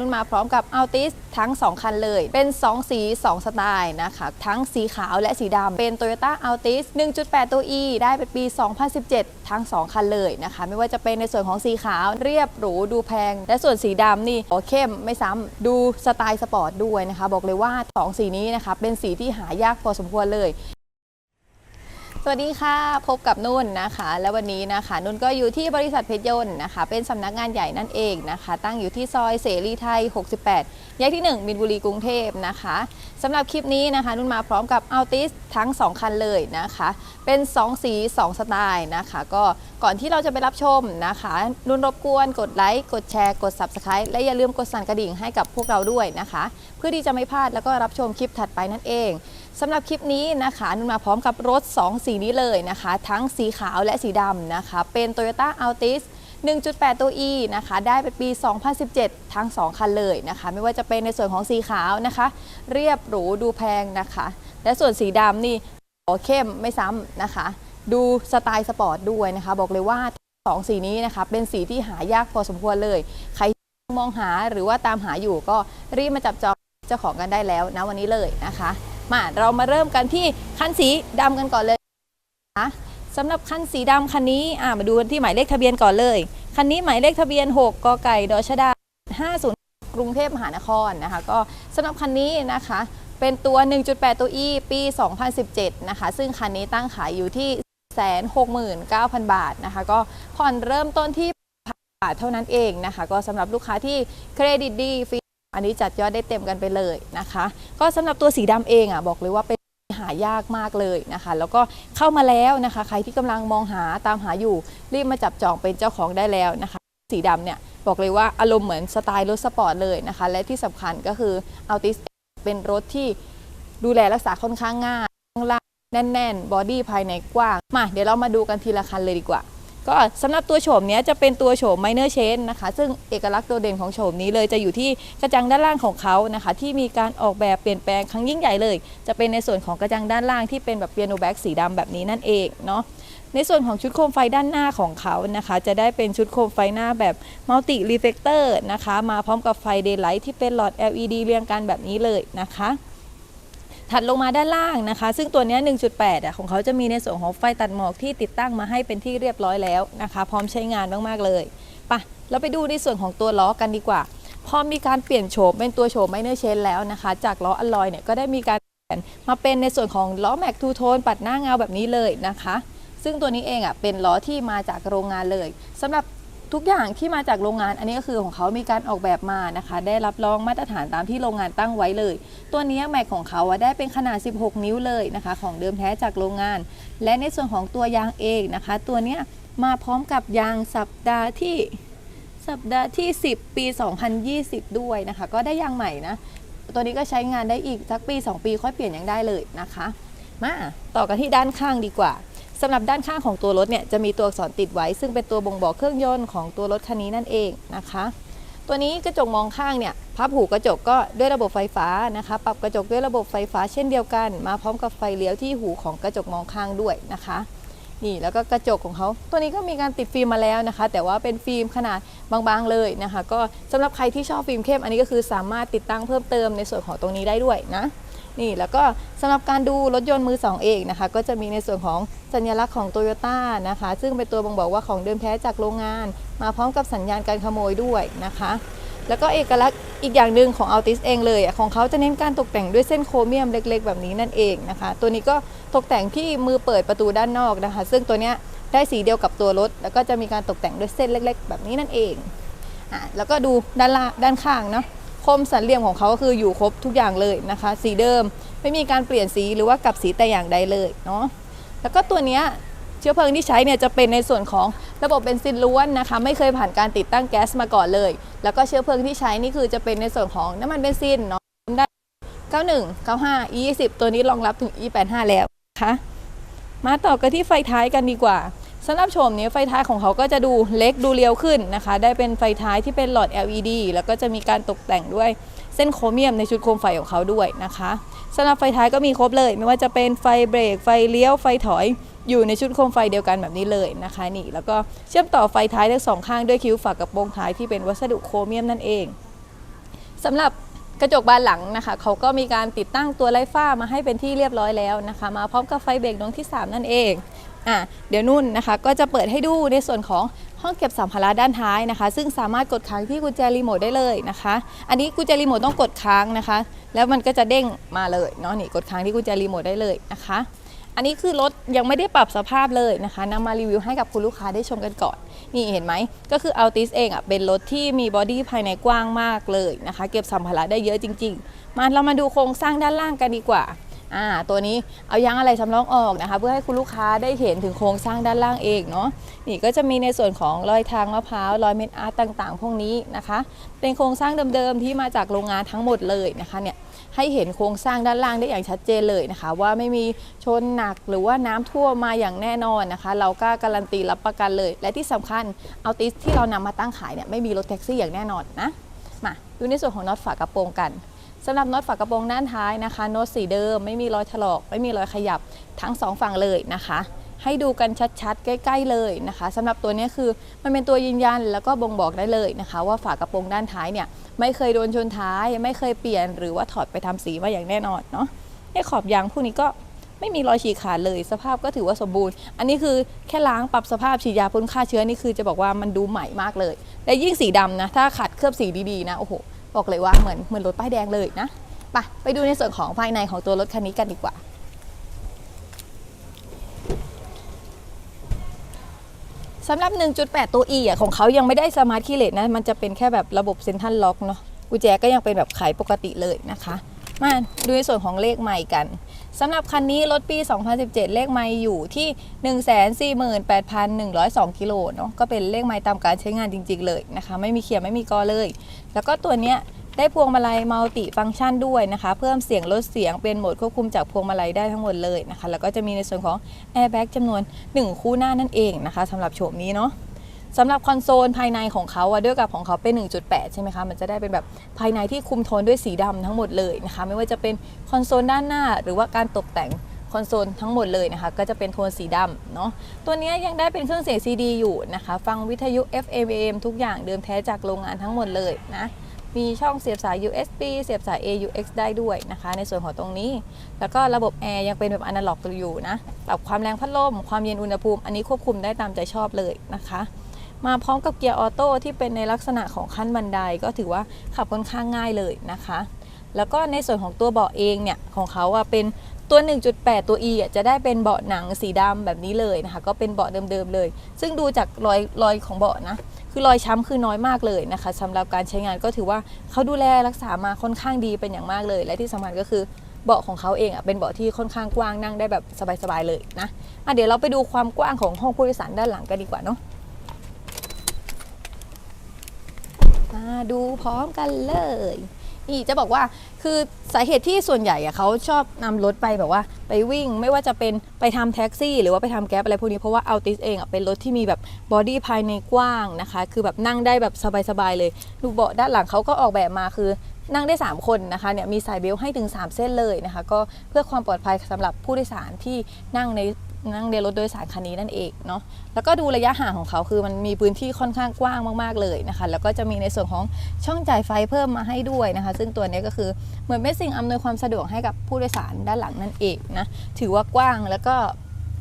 รุ่นมาพร้อมกับ Altis ทั้ง 2 คันเลย เป็น 2 สี 2 สไตล์นะคะ ทั้งสีขาวและสีดำ เป็น Toyota Altis 1.8 ตัว E ได้เป็นปี 2017 ทั้ง 2 คันเลยนะคะ ไม่ว่าจะเป็นในส่วนของสีขาวเรียบหรูดูแพง และส่วนสีดำนี่โอเข้มไม่ซ้ำดูสไตล์สปอร์ตด้วยนะคะ บอกเลยว่า 2 สีนี้นะคะ เป็นสีที่หายากพอสมควรเลย สวัสดีค่ะ พบกับนุ่นนะคะ และวันนี้นะคะ นุ่นก็อยู่ที่บริษัทเพชรยนต์นะคะ เป็นสำนักงานใหญ่นั่นเองนะคะ ตั้งอยู่ที่ซอยเสรีไทย 68 แยกที่1มินบุรีกรุงเทพนะคะสำหรับคลิปนี้นะคะ นุ่นมาพร้อมกับ Altis ทั้ง 2 คันเลยนะคะ เป็น 2 สี 2 สไตล์นะคะ ก็ก่อนที่เราจะไปรับชมนะคะ นุ่นรบกวนกดไลค์ กดแชร์ กด Subscribe และอย่าลืมกดสั่นกระดิ่งให้กับพวกเราด้วยนะคะ เพื่อที่จะไม่พลาดแล้วก็รับชมคลิปถัดไปนั่นเองสำหรับคลิปนี้นะคะนุ่นมาพร้อมกับรถ 2 สีนี้เลยนะคะ ทั้งสีขาวและสีดำนะคะ เป็น Toyota Altis 1.8 ตัว E นะคะ ได้เป็นปี 2017 ทั้ง 2 คันเลยนะคะ ไม่ว่าจะเป็นในส่วนของสีขาวนะคะ เรียบหรูดูแพงนะคะ และส่วนสีดำนี่โอเข้มไม่ซ้ำนะคะ ดูสไตล์สปอร์ตด้วยนะคะ บอกเลยว่า 2 สีนี้นะคะ เป็นสีที่หายากพอสมควรเลย ใครมองหาหรือว่าตามหาอยู่ก็รีบมาจับจองเจ้าของกันได้แล้วนะวันนี้เลยนะคะ มาเรามาเริ่มกันที่คันสีดำกันก่อนเลยนะคะ สำหรับคันสีดำคันนี้อ่ามาดูกันที่หมายเลขทะเบียนก่อนเลย คันนี้หมายเลขทะเบียน 6กไก่ดอชดา50กรุงเทพมหานครนะคะ ก็สำหรับคันนี้นะคะ เป็นตัว 1.8 ตัว E ปี 2017 นะคะ ซึ่งคันนี้ตั้งขายอยู่ที่169,000 บาทนะคะ ก็ผ่อนเริ่มต้นที่บาทเท่านั้นเองนะคะ ก็สำหรับลูกค้าที่เครดิตดีฟรีอันนี้จัดยอดได้เต็มกันไปเลยนะคะ ก็สำหรับตัวสีดำเองอะบอกเลยว่าเป็น หายากมากเลยนะคะ แล้วก็เข้ามาแล้วนะคะ ใครที่กำลังมองหาตามหาอยู่รีบมาจับจองเป็นเจ้าของได้แล้วนะคะ สีดำเนี่ยบอกเลยว่าอารมณ์เหมือนสไตล์รถสปอร์ตเลยนะคะ และที่สำคัญก็คือ Altis เป็นรถที่ดูแลรักษาค่อนข้างง่ายข้างล่างแน่นๆบอดี้ภายในกว้างมาเดี๋ยวเรามาดูกันทีละคันเลยดีกว่า ก็สำหรับตัวโฉมเนี้ยจะเป็นตัวโฉม minor change นะคะ ซึ่งเอกลักษณ์โดดเด่นของโฉมนี้เลยจะอยู่ที่กระจังด้านล่างของเขานะคะ ที่มีการออกแบบเปลี่ยนแปลงครั้งยิ่งใหญ่เลย จะเป็นในส่วนของกระจังด้านล่างที่เป็นแบบเปียโนแบ็กสีดำแบบนี้นั่นเองเนาะในส่วนของชุดโคมไฟด้านหน้าของเขานะคะ จะได้เป็นชุดโคมไฟหน้าแบบมัลติรีเฟกเตอร์นะคะ มาพร้อมกับไฟเดย์ไลท์ที่เป็นหลอด LED เรียงกันแบบนี้เลยนะคะ ถัดลงมาด้านล่างนะคะ ซึ่งตัวนี้ 1.8อะของเขาจะมีในส่วนของไฟตัดหมอกที่ติดตั้งมาให้เป็นที่เรียบร้อยแล้วนะคะ พร้อมใช้งานมากๆเลยปะเราไปดูในส่วนของตัวล้อกันดีกว่า พอมีการเปลี่ยนโฉมเป็นตัวโฉมไมเนอร์เชนแล้วนะคะ จากล้ออลลอยเนี่ยก็ได้มีการเปลี่ยนมาเป็นในส่วนของล้อแม็กทูโทนปัดหน้าเงาแบบนี้เลยนะคะ ซึ่งตัวนี้เองอะเป็นล้อที่มาจากโรงงานเลยสำหรับ ทุกอย่างที่มาจากโรงงานอันนี้ก็คือของเขามีการออกแบบมานะคะ ได้รับรองมาตรฐานตามที่โรงงานตั้งไว้เลย ตัวนี้แม็กของเขาได้เป็นขนาด 16 นิ้วเลยนะคะ ของเดิมแท้จากโรงงาน และในส่วนของตัวยางเองนะคะ ตัวนี้มาพร้อมกับยางสัปดาห์ที่สัปดาห์ที่ 10 ปี 2020 ด้วยนะคะ ก็ได้ยางใหม่นะ ตัวนี้ก็ใช้งานได้อีกสักปี 2 ปีค่อยเปลี่ยนยังได้เลยนะคะ มาต่อกันที่ด้านข้างดีกว่า สำหรับด้านข้างของตัวรถเนี่ยจะมีตัวอักษรติดไว้ ซึ่งเป็นตัวบ่งบอกเครื่องยนต์ของตัวรถคันนี้นั่นเองนะคะ ตัวนี้กระจกมองข้างเนี่ยพับหูกระจกก็ด้วยระบบไฟฟ้านะคะ ปรับกระจกด้วยระบบไฟฟ้าเช่นเดียวกัน มาพร้อมกับไฟเลี้ยวที่หูของกระจกมองข้างด้วยนะคะนี่แล้วก็กระจกของเขา ตัวนี้ก็มีการติดฟิล์มมาแล้วนะคะ แต่ว่าเป็นฟิล์มขนาดบางๆเลยนะคะ ก็สำหรับใครที่ชอบฟิล์มเข้มอันนี้ก็คือสามารถติดตั้งเพิ่มเติมในส่วนของตรงนี้ได้ด้วยนะ นี่แล้วก็สำหรับการดูรถยนต์มือสองเองนะคะก็จะมีในส่วนของสัญลักษณ์ของโตโยต้านะคะ ซึ่งเป็นตัวบ่งบอกว่าของเดิมแท้จากโรงงาน มาพร้อมกับสัญญาณการขโมยด้วยนะคะ แล้วก็เอกลักษณ์อีกอย่างหนึ่งของ Altis เองเลยของเขาจะเน้นการตกแต่งด้วยเส้นโครเมียมเล็ก ๆ แบบนี้นั่นเองนะคะ ตัวนี้ก็ตกแต่งที่มือเปิดประตูด้านนอกนะคะ ซึ่งตัวเนี้ยได้สีเดียวกับตัวรถ แล้วก็จะมีการตกแต่งด้วยเส้นเล็ก ๆ แบบนี้นั่นเองอะแล้วก็ดูด้านล่างด้านข้างเนาะ คมสันเหลี่ยมของเขาก็คืออยู่ครบทุกอย่างเลยนะคะ สีเดิมไม่มีการเปลี่ยนสีหรือว่ากลับสีแต่อย่างใดเลยเนาะแล้วก็ตัวเนี้ยเชื้อเพลิงที่ใช้เนี่ยจะเป็นในส่วนของระบบเบนซินล้วนนะคะไม่เคยผ่านการติดตั้งแก๊สมาก่อนเลย แล้วก็เชื้อเพลิงที่ใช้นี่คือจะเป็นในส่วนของน้ำมันเบนซินเนาะได้ 91 95 E20 ตัวนี้รองรับถึง E85 แล้วนะคะมาต่อกันที่ไฟท้ายกันดีกว่า สำหรับโฉมนี้ไฟท้ายของเขาก็จะดูเล็กดูเรียวขึ้นนะคะ ได้เป็นไฟท้ายที่เป็นหลอด LED แล้วก็จะมีการตกแต่งด้วยเส้นโครเมียมในชุดโคมไฟของเขาด้วยนะคะสำหรับไฟท้ายก็มีครบเลย ไม่ว่าจะเป็นไฟเบรกไฟเลี้ยวไฟถอยอยู่ในชุดโคมไฟเดียวกันแบบนี้เลยนะคะนี่แล้วก็เชื่อมต่อไฟท้ายทั้งสองข้างด้วยคิ้วฝากกระโปรงท้ายที่เป็นวัสดุโครเมียมนั่นเองสำหรับกระจกบานหลังนะคะเขาก็มีการติดตั้งตัวไล่ฟ้ามาให้เป็นที่เรียบร้อยแล้วนะคะ มาพร้อมกับไฟเบรกดวงที่ 3 นั่นเอง อะเดี๋ยวนุ่นนะคะ ก็จะเปิดให้ดูในส่วนของห้องเก็บสัมภาระด้านท้ายนะคะ ซึ่งสามารถกดค้างที่กุญแจรีโมทได้เลยนะคะ อันนี้กุญแจรีโมทต้องกดค้างนะคะ แล้วมันก็จะเด้งมาเลยเนาะนี่กดค้างที่กุญแจรีโมทได้เลยนะคะ อันนี้คือรถยังไม่ได้ปรับสภาพเลยนะคะนำมารีวิวให้กับคุณลูกค้าได้ชมกันก่อน นี่เห็นไหมก็คือ Altis เองอะเป็นรถที่มีบอดี้ภายในกว้างมากเลยนะคะ เก็บสัมภาระได้เยอะจริง ๆ มาเรามาดูโครงสร้างด้านล่างกันดีกว่า อ่าตัวนี้เอายางอะไรสำรองออกนะคะ เพื่อให้คุณลูกค้าได้เห็นถึงโครงสร้างด้านล่างเองเนาะนี่ก็จะมีในส่วนของรอยทางมะพร้าวรอยเม็ดอาร์ตต่างๆ พวกนี้นะคะ เป็นโครงสร้างเดิมๆที่มาจากโรงงานทั้งหมดเลยนะคะเนี่ยให้เห็นโครงสร้างด้านล่างได้อย่างชัดเจนเลยนะคะ ว่าไม่มีชนหนักหรือว่าน้ำท่วมมาอย่างแน่นอนนะคะ เรากล้าการันตีรับประกันเลย และที่สำคัญเอาติสที่เรานำมาตั้งขายเนี่ยไม่มีรถแท็กซี่อย่างแน่นอนนะมาดูในส่วนของน็อตฝากระโปรงกัน สำหรับน็อตฝากระโปรงด้านท้ายนะคะน็อตสีเดิมไม่มีรอยถลอก ไม่มีรอยขยับทั้งสองฝั่งเลยนะคะ ให้ดูกันชัดๆ ใกล้ๆเลยนะคะสำหรับตัวนี้คือมันเป็นตัวยืนยันแล้วก็บ่งบอกได้เลยนะคะ ว่าฝากระโปรงด้านท้ายเนี่ยไม่เคยโดนชนท้าย ไม่เคยเปลี่ยนหรือว่าถอดไปทำสีมาอย่างแน่นอนเนาะไอ้ขอบยางพวกนี้ก็ไม่มีรอยฉีกขาดเลย สภาพก็ถือว่าสมบูรณ์ อันนี้คือแค่ล้างปรับสภาพฉีดยาพ่นฆ่าเชื้อนี่คือจะบอกว่ามันดูใหม่มากเลย และยิ่งสีดำนะ ถ้าขัดเคลือบสีดีๆนะ โอ้โห บอกเลยว่าเหมือนเหมือนรถป้ายแดงเลยนะไปไปดูในส่วนของภายในของตัวรถคันนี้กันดีกว่าสำหรับ 1.8 ตัว E อะของเขายังไม่ได้สมาร์ทคีย์เลสนะ มันจะเป็นแค่แบบระบบเซ็นทรัลล็อกเนาะกุญแจก็ยังเป็นแบบไขปกติเลยนะคะ มาดูในส่วนของเลขใหม่กันสำหรับคันนี้รถปี 2017 เลขไมล์อยู่ที่ 148,102 กิโลเนาะก็เป็นเลขไมล์ตามการใช้งานจริงๆเลยนะคะ ไม่มีเขียไม่มีกอเลย แล้วก็ตัวเนี้ยได้พวงมาลัยมัลติฟังก์ชันด้วยนะคะ เพิ่มเสียงลดเสียงเป็นโหมดควบคุมจากพวงมาลัยได้ทั้งหมดเลยนะคะ แล้วก็จะมีในส่วนของแอร์แบ็กจำนวน 1 คู่หน้านั่นเองนะคะสำหรับโฉมนี้เนาะ สำหรับคอนโซลภายในของเขาอะด้วยกับของเขาเป็น 1.8 ใช่ไหมคะ มันจะได้เป็นแบบภายในที่คุมโทนด้วยสีดำทั้งหมดเลยนะคะ ไม่ว่าจะเป็นคอนโซลด้านหน้า หรือว่าการตกแต่งคอนโซลทั้งหมดเลยนะคะ ก็จะเป็นโทนสีดำเนาะตัวนี้ยังได้เป็นเครื่องเสียง CD อยู่นะคะ ฟังวิทยุ FM AM ทุกอย่างเดิมแท้จากโรงงานทั้งหมดเลยนะมีช่องเสียบสาย USB เสียบสาย AUX ได้ด้วยนะคะ ในส่วนของตรงนี้ แล้วก็ระบบแอร์ยังเป็นแบบอนาล็อกอยู่นะปรับความแรงพัดลม ความเย็นอุณหภูมิ อันนี้ควบคุมได้ตามใจชอบเลยนะคะ มาพร้อมกับเกียร์ออโต้ที่เป็นในลักษณะของขั้นบันไดก็ถือว่าขับค่อนข้างง่ายเลยนะคะ แล้วก็ในส่วนของตัวเบาะเองเนี่ยของเขาอะเป็นตัว 1.8 ตัว E อะจะได้เป็นเบาะหนังสีดำแบบนี้เลยนะคะ ก็เป็นเบาะเดิมๆเลย ซึ่งดูจากรอยรอยของเบาะนะ คือรอยช้ำคือน้อยมากเลยนะคะสำหรับการใช้งานก็ถือว่าเขาดูแลรักษามาค่อนข้างดีเป็นอย่างมากเลย และที่สำคัญก็คือเบาะของเขาเองอะเป็นเบาะที่ค่อนข้างกว้างนั่งได้แบบสบายๆเลยนะะเดี๋ยวเราไปดูความกว้างของห้องผู้โดยสารด้านหลังกันดีกว่าเนาะมา ดูพร้อมกันเลย นี่จะบอกว่าคือสาเหตุที่ส่วนใหญ่อะเขาชอบนำรถไปแบบว่า ไปวิ่งไม่ว่าจะเป็นไปทำแท็กซี่ หรือว่าไปทำแก๊ปอะไรพวกนี้เพราะว่าอัลติสเองอะเป็นรถที่มีแบบบอดี้ภายในกว้างนะคะ คือแบบนั่งได้แบบสบายๆเลยดูเบาะด้านหลังเขาก็ออกแบบมาคือนั่งได้ 3 คนนะคะเนี่ยมีสายเบลต์ให้ถึง 3 เส้นเลยนะคะ ก็เพื่อความปลอดภัยสำหรับผู้โดยสารที่นั่งใน นั่งในรถโดยสารคันนี้นั่นเองเนาะแล้วก็ดูระยะห่างของเขาคือมันมีพื้นที่ค่อนข้างกว้างมากๆเลยนะคะ แล้วก็จะมีในส่วนของช่องจ่ายไฟเพิ่มมาให้ด้วยนะคะ ซึ่งตัวนี้ก็คือเหมือนเป็นสิ่งอำนวยความสะดวกให้กับผู้โดยสารด้านหลังนั่นเองนะถือว่ากว้างแล้วก็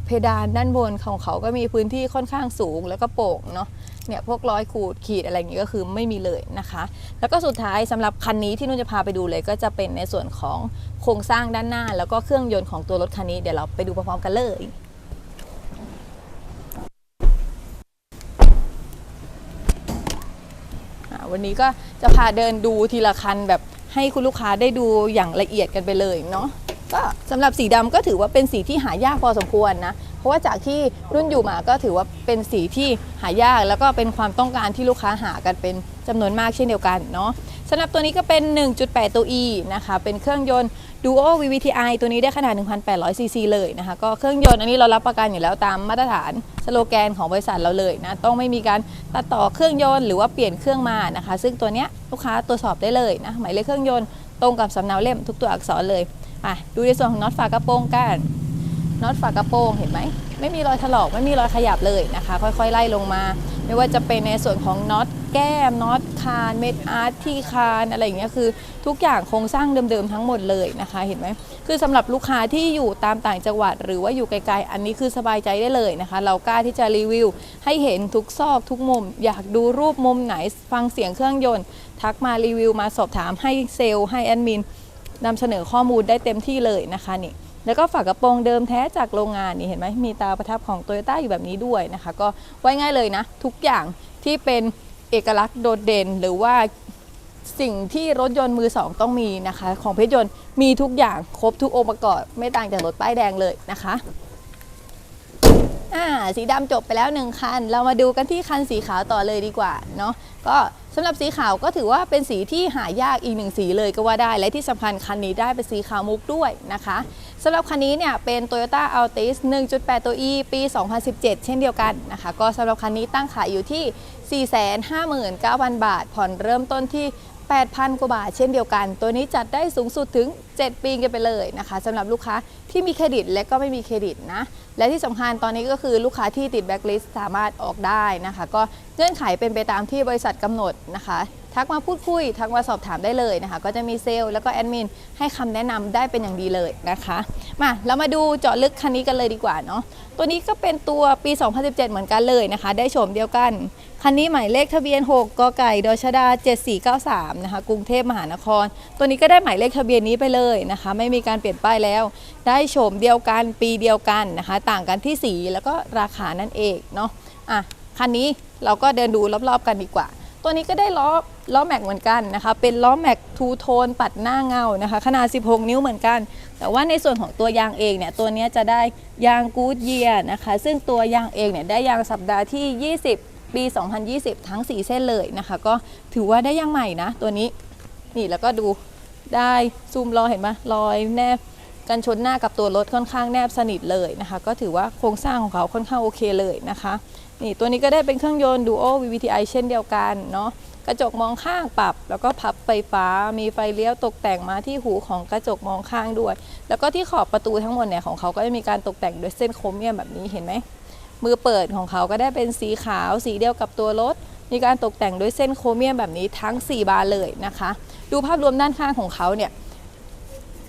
เพดานด้านบนของเขาก็มีพื้นที่ค่อนข้างสูงแล้วก็โป่งเนาะเนี่ยพวกร้อยขูดขีดอะไรอย่างงี้ก็คือไม่มีเลยนะคะ แล้วก็สุดท้ายสำหรับคันนี้ที่นุ่นจะพาไปดูเลย ก็จะเป็นในส่วนของโครงสร้างด้านหน้า แล้วก็เครื่องยนต์ของตัวรถคันนี้เดี๋ยวเราไปดูพร้อมๆกันเลย วันนี้ก็จะพาเดินดูทีละคันแบบให้คุณลูกค้าได้ดูอย่างละเอียดกันไปเลยเนาะก็สำหรับสีดำก็ถือว่าเป็นสีที่หายากพอสมควรนะ เพราะว่าจากที่รุ่นอยู่มาก็ถือว่าเป็นสีที่หายากแล้วก็เป็นความต้องการที่ลูกค้าหากันเป็นจำนวนมากเช่นเดียวกันเนาะสำหรับตัวนี้ก็เป็น 1.8 ตัว E นะคะ เป็นเครื่องยนต์ Duo VVTi ตัวนี้ได้ขนาด 1,800 ซีซีเลยนะคะ ก็เครื่องยนต์อันนี้เรารับประกันอยู่แล้วตามมาตรฐานสโลแกนของบริษัทเราเลยนะ ต้องไม่มีการตัดต่อเครื่องยนต์หรือว่าเปลี่ยนเครื่องมานะคะ ซึ่งตัวเนี้ยลูกค้าตรวจสอบได้เลยนะ หมายเลขเครื่องยนต์ตรงกับสำเนาเล่มทุกตัวอักษรเลยอะดูในส่วนของน็อตฝากระโปรงกันน็อตฝากระโปรงเห็นไหมไม่มีรอยถลอกไม่มีรอยขยับเลยนะคะ ค่อยๆไล่ลงมา ไม่ว่าจะเป็นในส่วนของน็อต แก้มน็อตคานเม็ดอาร์ตที่คานอะไรอย่างเงี้ยคือทุกอย่างโครงสร้างเดิมๆทั้งหมดเลยนะคะเห็นไหมคือสำหรับลูกค้าที่อยู่ตามต่างจังหวัด หรือว่าอยู่ไกลๆอันนี้คือสบายใจได้เลยนะคะ เรากล้าที่จะรีวิว ให้เห็นทุกซอกทุกมุม อยากดูรูปมุมไหนฟังเสียงเครื่องยนต์ ทักมารีวิวมาสอบถามให้เซลล์ให้แอดมินนำเสนอข้อมูลได้เต็มที่เลยนะคะนี่แล้วก็ฝากระโปรงเดิมแท้จากโรงงานนี่เห็นไหมมีตาประทับของ t o y ยต้าอยู่แบบนี้ด้วยนะคะ ก็ไว้ง่ายเลยนะ ทุกอย่างที่เป็น อกลักษณ์โดดเด่นหรือว่าสิ่งที่รถยนต์มือสองต้องมีนะคะ ของเพชรยนต์มีทุกอย่างครบทุกองค์ประกอบไม่ต่างจากรถป้ายแดงเลยนะคะอ่าสีดำจบไปแล้วหนึ่งคัน เรามาดูกันที่คันสีขาวต่อเลยดีกว่าเนาะก็สำหรับสีขาวก็ถือว่าเป็นสีที่หายากอีกหนึ่งสีเลยก็ว่าได้ และที่สำคัญคันนี้ได้เป็นสีขาวมุกด้วยนะคะสำหรับคันนี้เนี่ยเป็น Toyota Altis 1.8 ตัว E ปี 2017 เช่นเดียวกันนะคะ ก็สำหรับคันนี้ตั้งขายอยู่ที่ 459,000 บาท ผ่อนเริ่มต้นที่ 8,000 กว่าบาทเช่นเดียวกัน ตัวนี้จัดได้สูงสุดถึง 7 ปีกันไปเลยนะคะสำหรับลูกค้าที่มีเครดิตและก็ไม่มีเครดิตนะ และที่สำคัญตอนนี้ก็คือลูกค้าที่ติดแบ็คลิสต์สามารถออกได้นะคะ ก็เงื่อนไขเป็นไปตามที่บริษัทกำหนดนะคะทักมาพูดคุย ทักมาสอบถามได้เลยนะคะ ก็จะมีเซลล์แล้วก็แอดมินให้คำแนะนำได้เป็นอย่างดีเลยนะคะ มาเรามาดูเจาะลึกคันนี้กันเลยดีกว่าเนาะตัวนี้ก็เป็นตัวปี 2017 เหมือนกันเลยนะคะ ได้โฉมเดียวกัน คันนี้หมายเลขทะเบียน 6กไก่ดชดา 7493 นะคะ กรุงเทพมหานคร ตัวนี้ก็ได้หมายเลขทะเบียนนี้ไปเลยนะคะ ไม่มีการเปลี่ยนป้ายแล้ว ได้โฉมเดียวกันปีเดียวกันนะคะ ต่างกันที่สีแล้วก็ราคานั่นเองเนาะ อะ คันนี้เราก็เดินดูรอบๆกันดีกว่า ตัวนี้ก็ได้ล้อล้อแม็กเหมือนกันนะคะ เป็นล้อแม็กทูโทนปัดหน้าเงานะคะ ขนาด 16 นิ้วเหมือนกัน แต่ว่าในส่วนของตัวยางเองเนี่ย ตัวนี้จะได้ยางกูดเยียนะคะ ซึ่งตัวยางเองเนี่ยได้ยางสัปดาห์ที่ 20 ปี 2020 ทั้ง 4 เส้นเลยนะคะ ก็ถือว่าได้ยางใหม่นะ ตัวนี้นี่แล้วก็ดูได้ซูมรอยเห็นไหมรอยแนบกันชนหน้ากับตัวรถค่อนข้างแนบสนิทเลยนะคะ ก็ถือว่าโครงสร้างของเขาค่อนข้างโอเคเลยนะคะนี่ตัวนี้ก็ได้เป็นเครื่องยนต์ Duo VVTi เช่นเดียวกันเนาะกระจกมองข้างปรับ แล้วก็พับไฟฟ้ามีไฟเลี้ยวตกแต่งมาที่หูของกระจกมองข้างด้วย แล้วก็ที่ขอบประตูทั้งหมดเนี่ยของเขาก็จะมีการตกแต่งด้วยเส้นโครเมียมแบบนี้เห็นไหม มือเปิดของเขาก็ได้เป็นสีขาวสีเดียวกับตัวรถ มีการตกแต่งด้วยเส้นโครเมียมแบบนี้ทั้ง 4 บานเลยนะคะ ดูภาพรวมด้านข้างของเขาเนี่ย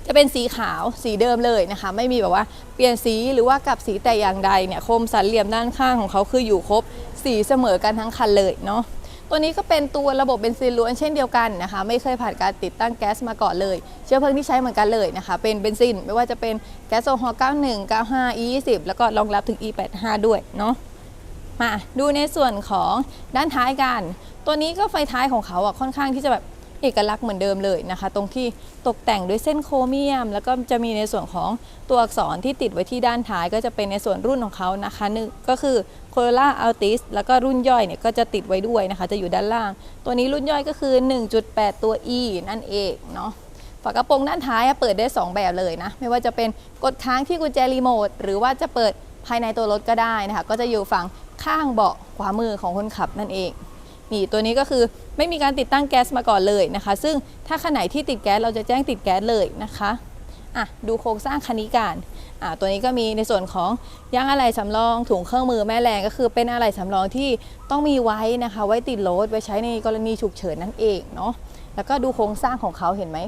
จะเป็นสีขาวสีเดิมเลยนะคะ ไม่มีแบบว่าเปลี่ยนสีหรือว่ากับสีแต่อย่างใดเนี่ยโคมสันเหลี่ยมด้านข้างของเขาคืออยู่ครบสีเสมอกันทั้งคันเลยเนาะ ตัวนี้ก็เป็นตัวระบบเบนซินล้วนเช่นเดียวกันนะคะ ไม่เคยผ่านการติดตั้งแก๊สมาก่อนเลย เชื้อเพลิงที่ใช้เหมือนกันเลยนะคะ เป็นเบนซินไม่ว่าจะเป็นแก๊สโซฮอล์91 95 E20 แล้วก็รองรับถึง E85 ด้วยเนาะมาดูในส่วนของด้านท้ายกัน ตัวนี้ก็ไฟท้ายของเขาอะค่อนข้างที่จะแบบ เอกลักษณ์เหมือนเดิมเลยนะคะ ตรงที่ตกแต่งด้วยเส้นโครเมียม แล้วก็จะมีในส่วนของตัวอักษรที่ติดไว้ที่ด้านท้าย ก็จะเป็นในส่วนรุ่นของเขานะคะนึงก็คือ Corolla Altis แล้วก็รุ่นย่อยเนี่ยก็จะติดไว้ด้วยนะคะ จะอยู่ด้านล่าง ตัวนี้รุ่นย่อยก็คือ 1.8 ตัว E นั่นเองเนาะฝากระโปรงด้านท้ายเปิดได้ 2 แบบเลยนะ ไม่ว่าจะเป็นกดค้างที่กุญแจรีโมทหรือว่าจะเปิดภายในตัวรถก็ได้นะคะ ก็จะอยู่ฝั่งข้างเบาะขวามือของคนขับนั่นเอง นี่ตัวนี้ก็คือไม่มีการติดตั้งแก๊สมาก่อนเลยนะคะ ซึ่งถ้าคันไหนที่ติดแก๊สเราจะแจ้งติดแก๊สเลยนะคะอะดูโครงสร้างคันนี้กันอะตัวนี้ก็มีในส่วนของยางอะไหล่สำรองถุงเครื่องมือแม่แรงก็คือเป็นอะไหล่สำรองที่ต้องมีไว้นะคะ ไว้ติดรถไว้ใช้ในกรณีฉุกเฉินนั่นเองเนาะแล้วก็ดูโครงสร้างของเขาเห็นไหม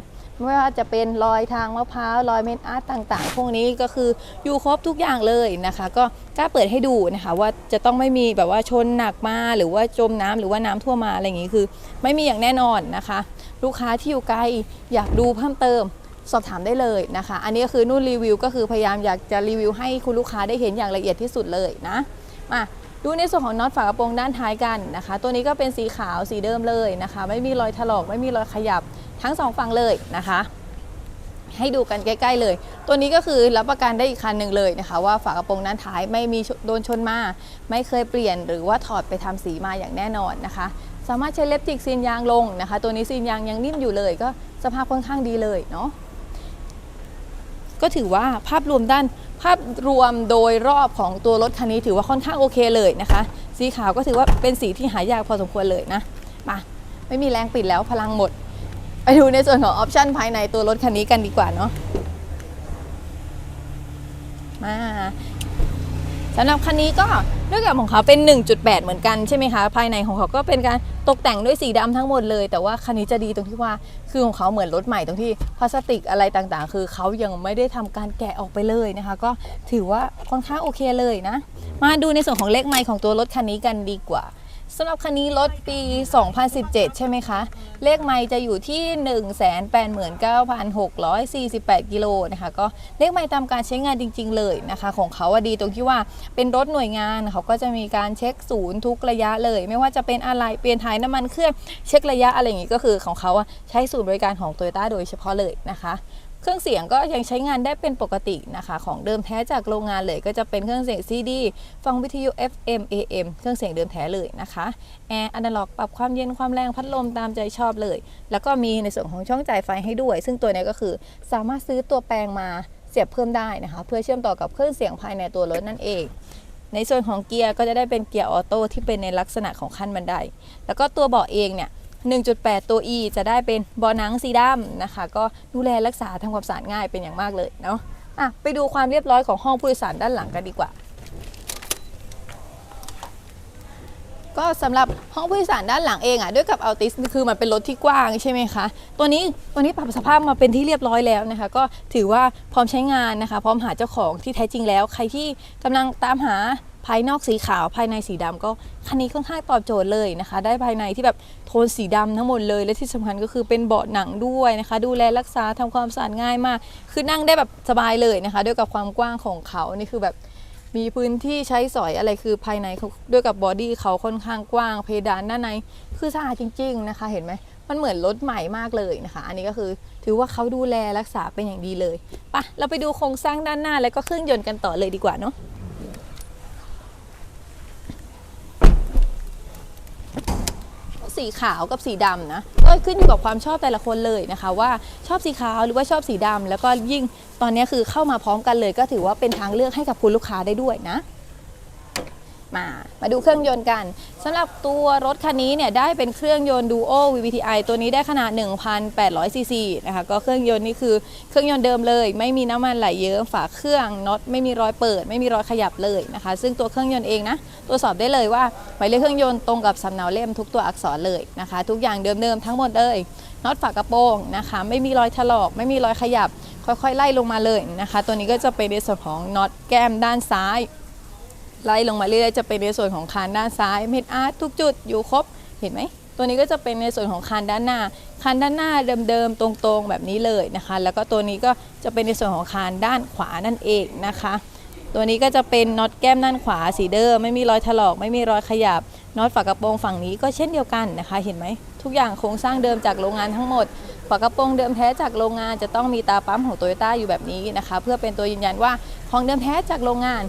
ไม่ว่าจะเป็นรอยทางมะพร้าวรอยเม็ดอาร์ตต่างๆ พวกนี้ก็คืออยู่ครบทุกอย่างเลยนะคะ ก็กล้าเปิดให้ดูนะคะว่าจะต้องไม่มีแบบว่าชนหนักมาหรือว่าจมน้ำหรือว่าน้ำท่วมมาอะไรอย่างนี้คือ ไม่มีอย่างแน่นอนนะคะ ลูกค้าที่อยู่ไกลอยากดูเพิ่มเติมสอบถามได้เลยนะคะ อันนี้ก็คือนุ่นรีวิว ก็คือพยายามอยากจะรีวิวให้คุณลูกค้าได้เห็นอย่างละเอียดที่สุดเลยนะมาดูในส่วนของน็อตฝากระโปรงด้านท้ายกันนะคะ ตัวนี้ก็เป็นสีขาวสีเดิมเลยนะคะ ไม่มีรอยถลอกไม่มีรอยขยับ ทั้งสองฝั่งเลยนะคะ ให้ดูกันใกล้ ๆ เลย ตัวนี้ก็คือรับประกันได้อีกคันหนึ่งเลยนะคะ ว่าฝากระโปรงด้านท้ายไม่มีโดนชนมา ไม่เคยเปลี่ยนหรือว่าถอดไปทำสีมาอย่างแน่นอนนะคะ สามารถใช้เล็บจิกซีนยางลงนะคะ ตัวนี้ซีนยางยังนิ่มอยู่เลย ก็สภาพค่อนข้างดีเลยเนาะก็ถือว่าภาพรวมด้านภาพรวมโดยรอบของตัวรถคันนี้ถือว่าค่อนข้างโอเคเลยนะคะ สีขาวก็ถือว่าเป็นสีที่หายากพอสมควรเลยนะมาไม่มีแรงปิดแล้วพลังหมด ไปดูในส่วนของออปชันภายในตัวรถคันนี้กันดีกว่าเนาะมาสำหรับคันนี้ก็ด้วยกับของเขาเป็น 1.8 เหมือนกันใช่ไหมคะ ภายในของเขาก็เป็นการตกแต่งด้วยสีดำทั้งหมดเลย แต่ว่าคันนี้จะดีตรงที่ว่าคือของเขาเหมือนรถใหม่ตรงที่พลาสติกอะไรต่างๆ คือเขายังไม่ได้ทำการแกะออกไปเลยนะคะ ก็ถือว่าค่อนข้างโอเคเลยนะ มาดูในส่วนของเลขไมล์ของตัวรถคันนี้กันดีกว่า สำหรับคันนี้รถปี 2017 ใช่ไหมคะ เลขไมล์จะอยู่ที่ 189,648 กิโลนะคะ ก็เลขไมล์ตามการใช้งานจริง ๆ เลยนะคะ ของเขาดีตรงที่ว่าเป็นรถหน่วยงานเขาก็จะมีการเช็คศูนย์ทุกระยะเลย ไม่ว่าจะเป็นอะไรเปลี่ยนถ่ายน้ำมันเครื่องเช็คระยะอะไรอย่างงี้ก็คือของเขาใช้ศูนย์บริการของ t o y ยต้โดยเฉพาะเลยนะคะ เครื่องเสียงก็ยังใช้งานได้เป็นปกตินะคะ ของเดิมแท้จากโรงงานเลย ก็จะเป็นเครื่องเสียง CD ฟังวิทยุ FM AM เครื่องเสียงเดิมแท้เลยนะคะแอร์อนาล็อกปรับความเย็นความแรงพัดลมตามใจชอบเลย แล้วก็มีในส่วนของช่องจ่ายไฟให้ด้วย ซึ่งตัวนี้ก็คือสามารถซื้อตัวแปลงมาเสียบเพิ่มได้นะคะ เพื่อเชื่อมต่อกับเครื่องเสียงภายในตัวรถนั่นเองในส่วนของเกียร์ก็จะได้เป็นเกียร์ออโต้ที่เป็นในลักษณะของขั้นบันได แล้วก็ตัวเบาะเองเนี่ย 1.8 ตัว E จะได้เป็นบาะหนังสีดำนะคะ ก็ดูแลรักษาทำความสะอาดง่ายเป็นอย่างมากเลยเนาะอะไปดูความเรียบร้อยของห้องผู้โดยสารด้านหลังกันดีกว่าก็สำหรับห้องผู้โดยสารด้านหลังเองอะด้วยกับอัลติสคือมันเป็นรถที่กว้างใช่ไหมคะ ตัวนี้ตัวนี้ปรับสภาพมาเป็นที่เรียบร้อยแล้วนะคะ ก็ถือว่าพร้อมใช้งานนะคะ พร้อมหาเจ้าของที่แท้จริงแล้ว ใครที่กำลังตามหา ภายนอกสีขาวภายในสีดำก็คันนี้ค่อนข้างตอบโจทย์เลยนะคะ ได้ภายในที่แบบโทนสีดำทั้งหมดเลย และที่สำคัญก็คือเป็นเบาะหนังด้วยนะคะ ดูแลรักษาทำความสะอาดง่ายมาก คือนั่งได้แบบสบายเลยนะคะ ด้วยกับความกว้างของเขานี่คือแบบมีพื้นที่ใช้สอยอะไรคือภายในด้วยกับบอดี้เขาค่อนข้างกว้างเพดานด้านในคือสะอาดจริง ๆนะคะ เห็นไหมมันเหมือนรถใหม่มากเลยนะคะ อันนี้ก็คือถือว่าเขาดูแลรักษาเป็นอย่างดีเลยปะเราไปดูโครงสร้างด้านหน้าแล้วก็เครื่องยนต์กันต่อเลยดีกว่าเนาะ สีขาวกับสีดำนะก็ขึ้นอยู่กับความชอบแต่ละคนเลยนะคะ ว่าชอบสีขาวหรือว่าชอบสีดำแล้วก็ยิ่งตอนนี้คือเข้ามาพร้อมกันเลย ก็ถือว่าเป็นทางเลือกให้กับคุณลูกค้าได้ด้วยนะ มา มาดูเครื่องยนต์กันสำหรับตัวรถคันนี้เนี่ยได้เป็นเครื่องยนต์ Duo VVTi ตัวนี้ได้ขนาด 1,800 ซีซีนะคะก็เครื่องยนต์นี่คือเครื่องยนต์เดิมเลย ไม่มีน้ำมันไหลเยอะฝาเครื่องน็อตไม่มีรอยเปิด ไม่มีรอยขยับเลยนะคะ ซึ่งตัวเครื่องยนต์เองนะตรวจสอบได้เลยว่าหมายเลขเครื่องยนต์ตรงกับสำเนาเล่มทุกตัวอักษรเลยนะคะ ทุกอย่างเดิมๆทั้งหมดเลยน็อตฝากระโปรงนะคะไม่มีรอยถลอกไม่มีรอยขยับ ค่อยๆ ไล่ลงมาเลยนะคะ ตัวนี้ก็จะเป็นในส่วนของน็อตแก้มด้านซ้าย ไล่ลงมาเรื่อยๆจะเป็นในส่วนของคานด้านซ้ายเม็ดอาร์ตทุกจุดอยู่ครบเห็นไหมตัวนี้ก็จะเป็นในส่วนของคานด้านหน้า คานด้านหน้าเดิมๆตรงๆแบบนี้เลยนะคะ แล้วก็ตัวนี้ก็จะเป็นในส่วนของคานด้านขวานั่นเองนะคะ ตัวนี้ก็จะเป็นน็อตแก้มด้านขวาสีเดิมไม่มีรอยถลอก ไม่มีรอยขยับน็อตฝากระโปรงฝั่งนี้ก็เช่นเดียวกันนะคะ เห็นไหมทุกอย่างโครงสร้างเดิมจากโรงงานทั้งหมดฝากระโปรงเดิมแท้จากโรงงานจะต้องมีตาปั๊มของโตโยต้าอยู่แบบนี้นะคะ เพื่อเป็นตัวยืนยันว่าของเดิมแท้จากโรงงาน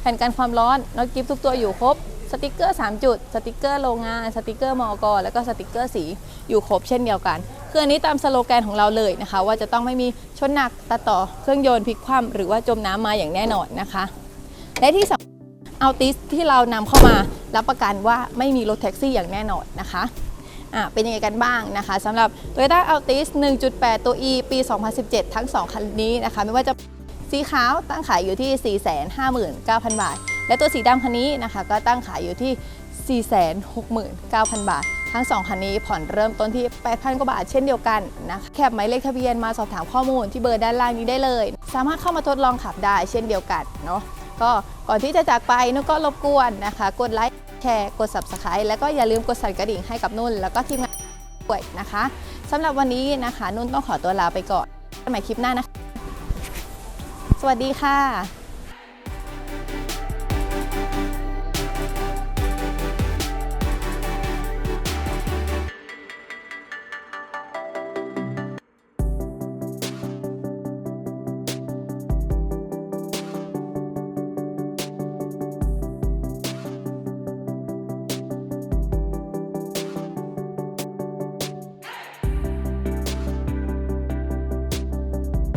แผ่นกันความร้อนน็อตกิฟทุกตัวอยู่ครบสติกเกอร์ 3 จุด สติกเกอร์โรงงาน สติกเกอร์มอกแล้วก็สติกเกอร์สีอยู่ครบเช่นเดียวกัน คืออันนี้ตามสโลแกนของเราเลยนะคะ ว่าจะต้องไม่มีชนหนักตัดต่อเครื่องยนต์พลิกคว่ำหรือว่าจมน้ำมาอย่างแน่นอนนะคะ และที่สำเอาติสที่เรานำเข้ามารับประกันว่าไม่มีรถแท็กซี่อย่างแน่นอนนะคะอะเป็นยังไงกันบ้างนะคะสำหรับ Toyota Altis 1.8 ตัว E ปี 2017 ทั้ง 2 คันนี้นะคะ ไม่ว่าจะ สีขาวตั้งขายอยู่ที่ 459,000 บาท และตัวสีดำคันนี้นะคะก็ตั้งขายอยู่ที่ 469,000 บาท ทั้ง 2 คันนี้ผ่อนเริ่มต้นที่ 8,000 กว่าบาทเช่นเดียวกันนะคะแคปหมายเลขทะเบียนมาสอบถามข้อมูลที่เบอร์ด้านล่างนี้ได้เลย สามารถเข้ามาทดลองขับได้เช่นเดียวกันเนาะก็ก่อนที่จะจากไปนุ่นก็รบกวนนะคะ กดไลค์แชร์กด subscribe แล้วก็อย่าลืมกดสั่นกระดิ่งให้กับนุ่น แล้วก็ทีมงานด้วยนะคะสำหรับวันนี้นะคะ นุ่นต้องขอตัวลาไปก่อนกันใหม่คลิปหน้านะคะ สวัสดีค่ะ